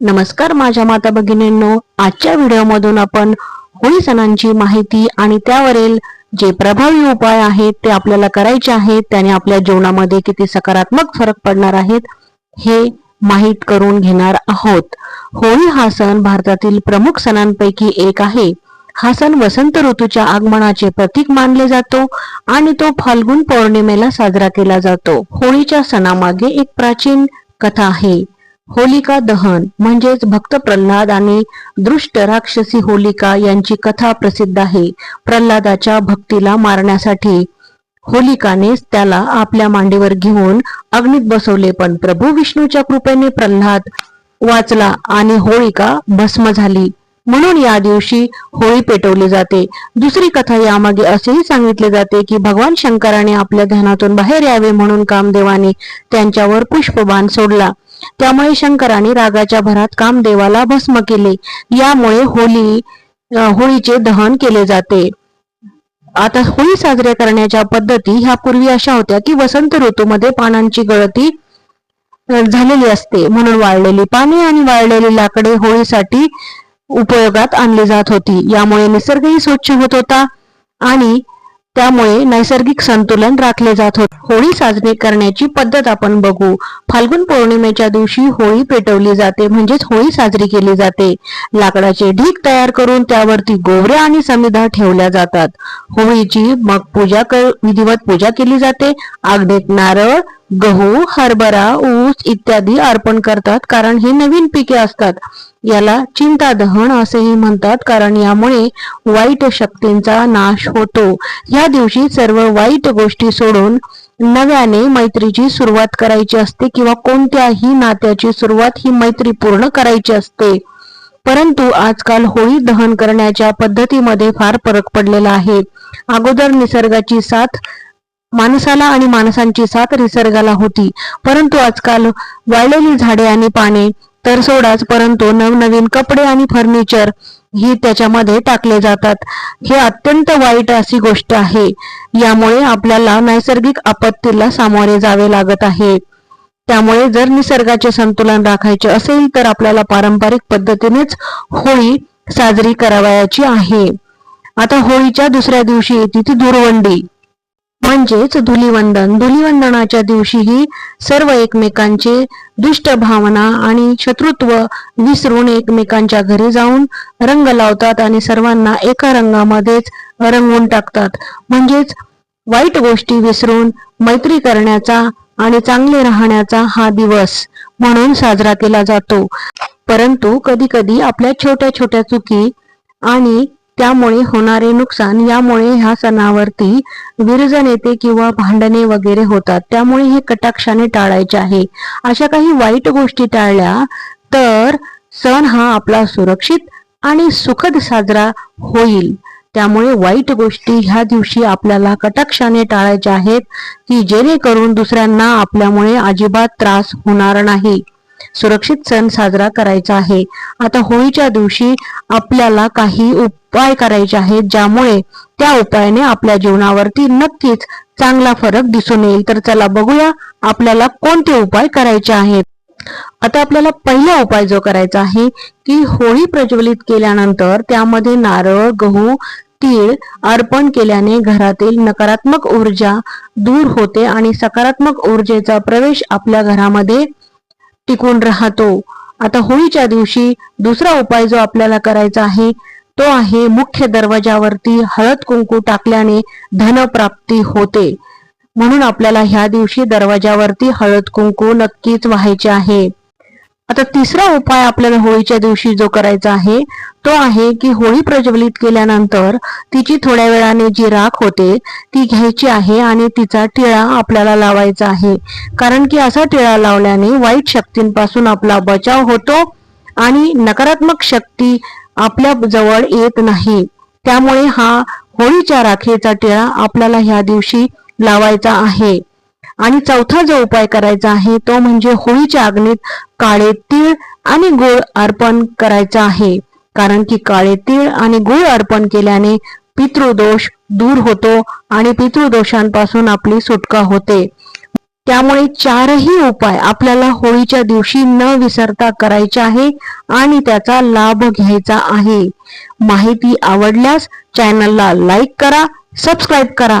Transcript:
नमस्कार माझ्या माता भगिनींनो. आजच्या व्हिडिओमधून आपण होळी सणांची माहिती आणि त्यावरील जे प्रभावी उपाय आहेत ते आपल्याला करायचे आहेत त्याने आपल्या जीवनामध्ये किती सकारात्मक फरक पडणार आहेत हे माहीत करून घेणार आहोत. होळी हा सण भारतातील प्रमुख सणांपैकी एक आहे. हा सण वसंत ऋतूच्या आगमनाचे प्रतीक मानले जातो आणि तो फाल्गुन पौर्णिमेला साजरा केला जातो. होळीच्या सणामागे एक प्राचीन कथा आहे. होलिका दहन म्हणजेच भक्त प्रल्हाद आणि दृष्ट राक्षसी होलिका यांची कथा प्रसिद्ध आहे. प्रल्हादाच्या भक्तीला मारण्यासाठी होलिकाने त्याला आपल्या मांडीवर घेऊन अग्नीत बसवले पण प्रभू विष्णूच्या कृपेने प्रल्हाद वाचला आणि होळिका भस्म झाली. म्हणून या दिवशी होळी पेटवली जाते. दुसरी कथा यामागे असेही सांगितले जाते की भगवान शंकराने आपल्या ध्यानातून बाहेर यावे म्हणून कामदेवाने त्यांच्यावर पुष्पबाण सोडला. त्यामुळे शंकराने रागाच्या भरात कामदेवाला भस्म केले. यामुळे होली होळीचे दहन केले जाते. आता होळी साजऱ्या करण्याच्या पद्धती ह्या पूर्वी अशा होत्या की वसंत ऋतूमध्ये पानांची गळती झालेली असते. म्हणून वाळलेली पाने आणि वाळलेली लाकडे होळीसाठी उपयोगात आणली जात होती. यामुळे निसर्गही स्वच्छ होत होता आणि त्यामुळे नैसर्गिक संतुलन राखले जात होते. होळी साजरी करण्याची पद्धत आपण बघू. फाल्गुन पौर्णिमेच्या दिवशी होळी पेटवली जाते म्हणजेच होळी साजरी केली जाते. लाकडाचे ढीक तयार करून त्यावरती गोवऱ्या आणि समिधा ठेवल्या जातात. होळीची मग पूजा कर विधिवत पूजा केली जाते. आगडीत नारळ गहू हरभरा ऊस इत्यादी अर्पण करतात कारण हे नवीन पिके असतात. याला चिंता दहन असेही म्हणतात कारण यामुळे वाईट शक्तींचा नाश होतो. या दिवशी सर्व वाईट गोष्टी सोडून नव्याने मैत्रीची सुरुवात करायची असते किंवा कोणत्याही नात्याची सुरुवात ही मैत्री पूर्ण करायची असते. परंतु आजकाल होळी दहन करण्याच्या पद्धतीमध्ये फार फरक पडलेला आहे. अगोदर निसर्गाची साथ माणसाला आणि माणसांची साथ निसर्गाला होती. परंतु आजकाल वाळलेली झाडे आणि पाने तर सोडाच परंतु नवनवीन कपडे आणि फर्निचर ही त्याच्यामध्ये टाकले जातात. हे अत्यंत वाईट अशी गोष्ट आहे. यामुळे आपल्याला नैसर्गिक आपत्तीला सामोरे जावे लागत आहे. त्यामुळे जर निसर्गाचे संतुलन राखायचे असेल तर आपल्याला पारंपरिक पद्धतीनेच होळी साजरी करावयाची आहे. आता होळीच्या दुसऱ्या दिवशी येते ती धुरवंडी. म्हणजेच धुलीवंदन. धुलीवंदनाच्या दिवशीही सर्व एकमेकांचे दुष्ट भावना आणि शत्रुत्व विसरून एकमेकांच्या घरी जाऊन रंग लावतात आणि सर्वांना एका रंगामध्येच रंगवून टाकतात. म्हणजेच वाईट गोष्टी विसरून मैत्री करण्याचा आणि चांगले राहण्याचा हा दिवस म्हणून साजरा केला जातो. परंतु कधी कधी आपल्या छोट्या छोट्या चुकी आणि त्यामुळे होणारे नुकसान यामुळे ह्या सणावरती विरजन येते किंवा भांडणे वगैरे होतात. त्यामुळे हे कटाक्षाने टाळायचे आहे. अशा काही वाईट गोष्टी टाळल्या तर सण हा आपला सुरक्षित आणि सुखद साजरा होईल. त्यामुळे वाईट गोष्टी ह्या दिवशी आपल्याला कटाक्षाने टाळायच्या आहेत की जेणेकरून दुसऱ्यांना आपल्यामुळे अजिबात त्रास होणार नाही. सुरक्षित सण साजरा करायचा आहे. आता होळीच्या दिवशी आपल्याला काही उपाय करायचे आहेत ज्यामुळे त्या उपायाने आपल्या जीवनावरती नक्कीच चांगला फरक दिसून येईल. तर चला बघूया आपल्याला कोणते उपाय करायचे आहेत. आता आपल्याला पहिला उपाय जो करायचा आहे की होळी प्रज्वलित केल्यानंतर त्यामध्ये नारळ गहू तीळ अर्पण केल्याने घरातील नकारात्मक ऊर्जा दूर होते आणि सकारात्मक ऊर्जेचा प्रवेश आपल्या घरामध्ये टिकून राहतो. आता होळीच्या दिवशी दुसरा उपाय जो आपल्याला करायचा आहे तो आहे मुख्य दरवाजावरती हळद कुंकू टाकल्याने धनप्राप्ती होते. म्हणून आपल्याला ह्या दिवशी दरवाजावरती हळद कुंकू नक्कीच व्हायचे आहे. आता तिसरा उपाय आपल्याला होळीच्या दिवशी जो करायचा आहे तो आहे की होळी प्रज्वलित केल्यानंतर तिची थोड्या वेळाने जी राख होते ती घ्यायची आहे आणि तिचा टिळा आपल्याला लावायचा आहे. कारण की असा टिळा लावल्याने वाईट शक्तींपासून आपला बचाव होतो आणि नकारात्मक शक्ती आपल्या जवळ येत नाही. त्यामुळे हा होळीच्या राखेचा टिळा आपल्याला ह्या दिवशी लावायचा आहे. आणि चौथा जो उपाय करायचा आहे तो म्हणजे होळीच्या अग्नीत काळे तीळ आणि गुळ अर्पण करायचा आहे. कारण की काळे तीळ आणि गुळ अर्पण केल्याने पितृदोष दूर होतो आणि पितृदोषांपासून आपली सुटका होते. त्यामुळे चारही उपाय आपल्याला होळीच्या दिवशी न विसरता करायचे आहे आणि त्याचा लाभ घ्यायचा आहे. माहिती आवडल्यास चॅनलला लाईक करा सबस्क्राईब करा